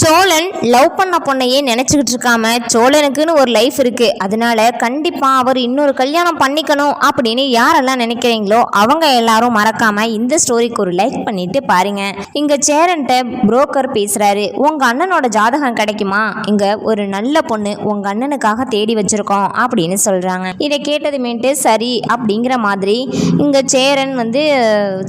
Cholan love பண்ண பொண்ணையே நினச்சிக்கிட்டு இருக்காம சோழனுக்குன்னு ஒரு லைஃப் இருக்கு. அதனால கண்டிப்பாக அவர் இன்னொரு கல்யாணம் பண்ணிக்கணும் அப்படின்னு யாரெல்லாம் நினைக்கிறீங்களோ அவங்க எல்லாரும் மறக்காம இந்த ஸ்டோரிக்கு ஒரு லைக் பண்ணிட்டு பாருங்க. இங்க சேரன்ட்ட புரோக்கர் பேசுறாரு உங்க அண்ணனோட ஜாதகம் கிடைக்குமா? இங்க ஒரு நல்ல பொண்ணு உங்க அண்ணனுக்காக தேடி வச்சிருக்கோம் அப்படின்னு சொல்றாங்க. இதை கேட்டதுமேட்டு சரி அப்படிங்கிற மாதிரி இங்க சேரன் வந்து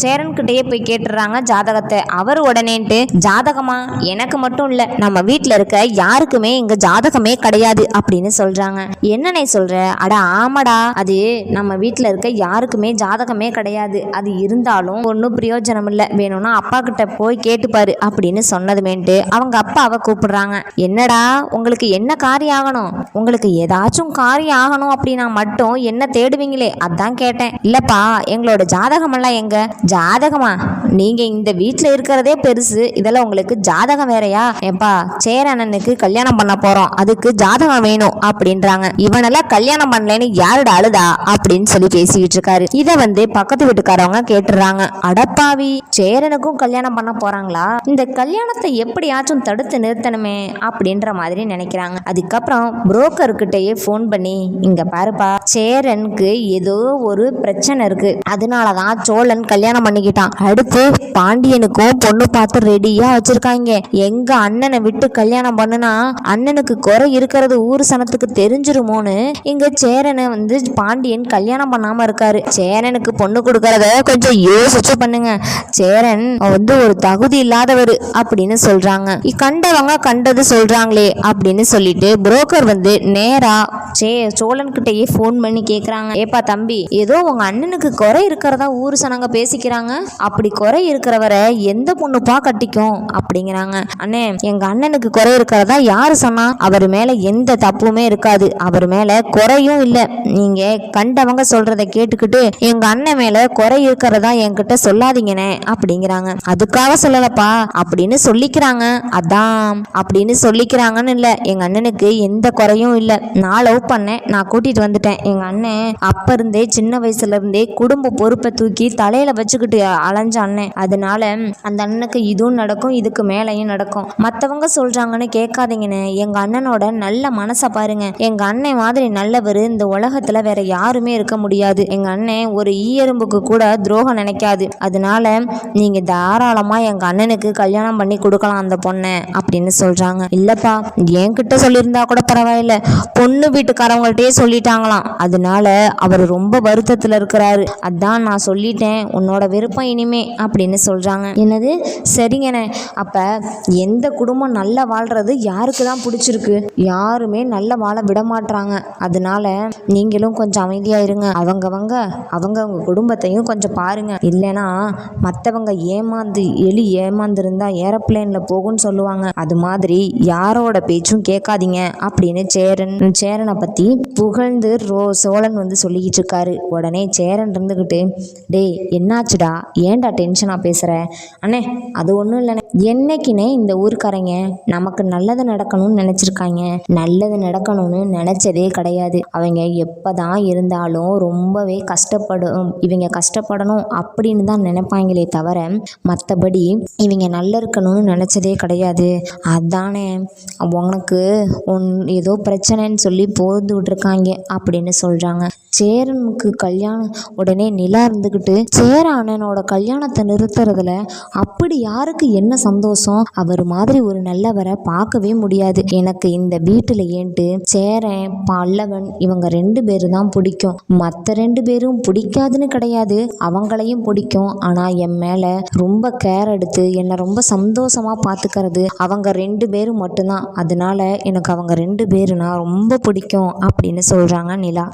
சேரன்கிட்டயே போய் கேட்டுறாங்க ஜாதகத்தை. அவர் உடனேன்ட்டு ஜாதகமா? எனக்கு மட்டும் இல்லை நம்ம வீட்ல இருக்க யாருக்குமே இங்க ஜாதகமே கிடையாது அப்படின்னு சொல்றாங்க. என்னண்ணே சொல்ற? அட ஆமாடா. அது நம்ம வீட்ல இருக்க யாருக்குமே ஜாதகமே கிடையாது. அது இருந்தாலும் ஒன்றும் பிரயோஜனம் இல்லை வேணும்னா அப்பா கிட்ட போய் கேட்டுப்பாரு அப்படின்னு சொன்னதுமேட்டு அவங்க அப்பாவை கூப்பிடுறாங்க. என்னடா? உங்களுக்கு என்ன காரியம் ஆகணும்? உங்களுக்கு ஏதாச்சும் காரியம் ஆகணும் அப்படின்னா மட்டும் என்ன தேடுவீங்களே? அதான் கேட்டேன். இல்லப்பா எங்களோட ஜாதகமெல்லாம் எங்க? ஜாதகமா? நீங்க இந்த வீட்டில் இருக்கிறதே பெருசு. இதெல்லாம் உங்களுக்கு ஜாதகம் வேறயா? ஏப்பா சேரண்ணனுக்கு கல்யாணம் பண்ண போறோம் அதுக்கு ஜாதகம் வேணும் அப்படின்றாங்க. இவனெல்லாம் கல்யாணம் பண்ணலன்னு யாரோட அழுதா அப்படின்னு சொல்லி பேசிக்கிட்டு இருக்காரு. இதை வந்து பக்கத்து வீட்டுக்காரவங்க கேட்டுறாங்க. அடப்பாவி சேரனுக்கும் கல்யாணம் பண்ண போறாங்களா? இந்த கல்யாணத்தை எப்படியாச்சும் தடுத்து நிறுத்தணுமே அப்படின்ற மாதிரி நினைக்கிறாங்க. அதுக்கப்புறம் புரோக்கர்கிட்டயே ஃபோன் பண்ணி இங்க பாருப்பா சேரனுக்கு ஏதோ ஒரு பிரச்சனை இருக்கு. அதனாலதான் சோழன் கல்யாணம் பண்ணிக்கிட்டான். அடுத்து பாண்டியனுக்கும் பொண்ணு பார்த்து ரெடியா வச்சிருக்காங்க. எங்க அண்ணன் அண்ணனை விட்டு கல்யாணம் பண்ணுனா அண்ணனுக்கு குறை இருக்கிறது ஊர் சனத்துக்கு தெரிஞ்சிருமோன்னு இங்க சேரனை வந்து பாண்டியன் கல்யாணம் பண்ணாம இருக்காரு. சேரனுக்கு பொண்ணு கொடுக்கறத கொஞ்சம் யோசிச்சு பண்ணுங்க. சேரன் வந்து ஒரு தகுதி இல்லாதவர் அப்படின்னு சொல்றாங்க. கண்டவங்க கண்டது சொல்றாங்களே அப்படின்னு சொல்லிட்டு புரோக்கர் வந்து நேரா சே சோழன் கிட்டயே ஃபோன் பண்ணி கேக்குறாங்க. ஏப்பா தம்பி ஏதோ உங்க அண்ணனுக்கு குறை இருக்கிறதா ஊர் சனங்க பேசிக்கிறாங்க? அப்படி குறை இருக்கிறவரை எந்த பொண்ணுப்பா கட்டிக்கும்? அப்படிங்கிறாங்க. அண்ணே எங்க அண்ணனுக்கு குறை இருக்கிறதா யாரு சொன்னா? அவர் மேல எந்த தப்புமே இருக்காது. அவர் மேல குறையும் இல்ல. நீங்க கண்டவங்க சொல்கிறத கேட்டுக்கிட்டு எங்க அண்ணன் மேல குறை இருக்கிறதா என்கிட்ட சொல்லாதீங்கண்ணே அப்படிங்கிறாங்க. அதுக்காக சொல்லலப்பா. அப்படின்னு சொல்லிக்கிறாங்க. அதான் அப்படின்னு சொல்லிக்கிறாங்கன்னு இல்ல. எங்க அண்ணனுக்கு எந்த குறையும் இல்ல. நான் லவ் பண்ணேன். நான் கூட்டிட்டு வந்துட்டேன். எங்க அண்ணன் அப்ப இருந்தே சின்ன வயசுல இருந்தே குடும்ப பொறுப்பை தூக்கி தலையில வச்சுக்கிட்டு அலைஞ்ச அண்ணன். அதனால அந்த அண்ணனுக்கு இதுவும் நடக்கும் இதுக்கு மேலேயும் நடக்கும். மற்றவங்க சொல்கிறாங்கன்னு கேட்காதீங்கண்ணே எங்கள் அண்ணனோட நல்ல மனசை பாருங்க. எங்கள் அண்ணன் மாதிரி நல்லவர் இந்த உலகத்தில் வேற யாருமே இருக்க முடியாது. எங்கள் அண்ணன் ஒரு ஈயரும்புக்கு கூட துரோகம் நினைக்காது. அதனால நீங்கள் தாராளமாக எங்கள் அண்ணனுக்கு கல்யாணம் பண்ணி கொடுக்கலாம் அந்த பொண்ணை அப்படின்னு சொல்கிறாங்க இல்லைப்பா என்கிட்ட சொல்லியிருந்தா கூட பரவாயில்ல. பொண்ணு வீட்டுக்காரவங்கள்ட்டே சொல்லிட்டாங்களாம். அதனால அவர் ரொம்ப வருத்தத்தில் இருக்கிறாரு. அதான் நான் சொல்லிட்டேன் உன்னோட விருப்பம் இனிமே அப்படின்னு சொல்கிறாங்க என்னது? சரிங்கண்ணே. அப்போ எந்த குடும்பம் நல்லா வாழ்றது யாருக்கு தான் பிடிச்சிருக்கு? யாருமே நல்லா வாழ விட மாட்றாங்க அதனால நீங்களும் கொஞ்சம் அமைதியாக இருங்க. அவங்கவங்க அவங்கவங்க குடும்பத்தையும் கொஞ்சம் பாருங்க. இல்லைன்னா மற்றவங்க ஏமாந்து எலி ஏமாந்துருந்தா ஏரோப்ளேனில் போகும்னு சொல்லுவாங்க. அது மாதிரி யாரோட பேச்சும் கேட்காதீங்க அப்படின்னு சேரன் சேரனை பற்றி புகழ்ந்து ரோ சோழன் வந்து சொல்லிக்கிட்டு இருக்காரு. உடனே சேரன் இருந்துக்கிட்டு டேய் என்னாச்சுடா? ஏன்டா டென்ஷனாக பேசுகிற அண்ணே அது ஒன்றும் இல்லைண்ணே. என்னைக்குனே இந்த ஊர்க்காரங்க நமக்கு நல்லது நடக்கணும்னு நினச்சிருக்காங்க. நல்லது நடக்கணும்னு நினச்சதே கிடையாது. அவங்க எப்போ தான் இருந்தாலும் ரொம்பவே கஷ்டப்படும். இவங்க கஷ்டப்படணும் அப்படின்னு தான் நினைப்பாங்களே தவிர மற்றபடி இவங்க நல்லா இருக்கணும்னு நினச்சதே கிடையாது. அதானே உனக்கு ஒன் ஏதோ பிரச்சனைன்னு சொல்லி போந்து விட்டுருக்காங்க அப்படின்னு சொல்கிறாங்க சேரனுக்கு கல்யாணம் உடனே நிலா இருந்துக்கிட்டு சேர அண்ணனோட கல்யாணத்தை நிறுத்துறதுல அப்படி யாருக்கு என்ன சந்தோஷம்? அவர் மாதிரி ஒரு நல்லவரை பார்க்கவே முடியாது. எனக்கு இந்த வீட்டில் ஏன்ட்டு சேரன் பல்லவன் இவங்க ரெண்டு பேரு தான் பிடிக்கும். மற்ற ரெண்டு பேரும் பிடிக்காதுன்னு கிடையாது. அவங்களையும் பிடிக்கும். ஆனால் என் மேலே ரொம்ப கேர் எடுத்து என்னை ரொம்ப சந்தோஷமா பார்த்துக்கிறது அவங்க ரெண்டு பேரும் மட்டும்தான். அதனால எனக்கு அவங்க ரெண்டு பேருனா ரொம்ப பிடிக்கும் அப்படின்னு சொல்கிறாங்க நிலா.